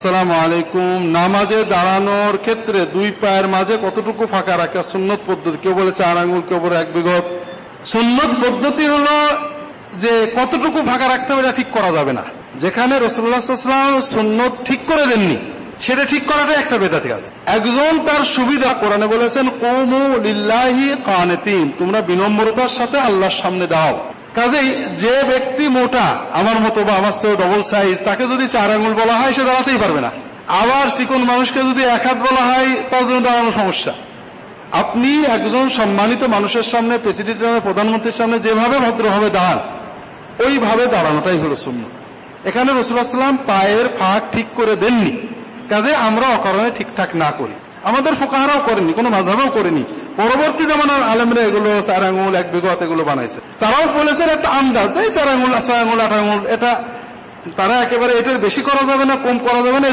আসসালামু আলাইকুম। নামাজে দাঁড়ানোর ক্ষেত্রে দুই পায়ের মাঝে কতটুকু ফাঁকা রাখা সুন্নত পদ্ধতি? কেউ বলে চার আঙুল কেউ বলে এক বিঘত সুন্নত পদ্ধতি হলো যে কতটুকু ফাঁকা রাখতে হবে এটা ঠিক করা যাবে না। যেখানে রসুল্লাহাম সুন্নত ঠিক করে দেননি, সেটা ঠিক করাটা একটা বেদা বেদাতি কাজ। একজন তার সুবিধা কোরআনে বলেছেন, কৌমু লিল্লাহি কানেতিন। তোমরা বিনম্রতার সাথে আল্লাহর সামনে দাও কাজেই যে ব্যক্তি মোটা আমার মতো বা আমার চেয়ে ডবল সাইজ তাকে যদি চার আঙুল বলা হয়, সে দাঁড়াতেই পারবে না। আবার চিকন মানুষকে যদি এক হাত বলা হয়, তার জন্য দাঁড়ানো সমস্যা। আপনি একজন সম্মানিত মানুষের সামনে প্রেসিডেন্ট প্রধানমন্ত্রীর সামনে যেভাবে ভদ্রভাবে দাঁড়ান, ওইভাবে দাঁড়ানোটাই হলো শূন্য এখানে রসুলাম পায়ের ফাঁক ঠিক করে দেননি। কাজে আমরা অকারণে ঠিকঠাক না করি। আমাদের ফোকাহারাও করেনি, কোনো মাঝাবেও করেনি। পরবর্তী জামানার আলেমরা এগুলো চার আঙুল এক বিঘত এগুলো বানাইছে। তারাও বলেছে একটা আন্দাজ এই চার আঙুল ছয় আঙুল আট আঙুল এটা তারা একেবারে এটার বেশি করা যাবে না, কম করা যাবে না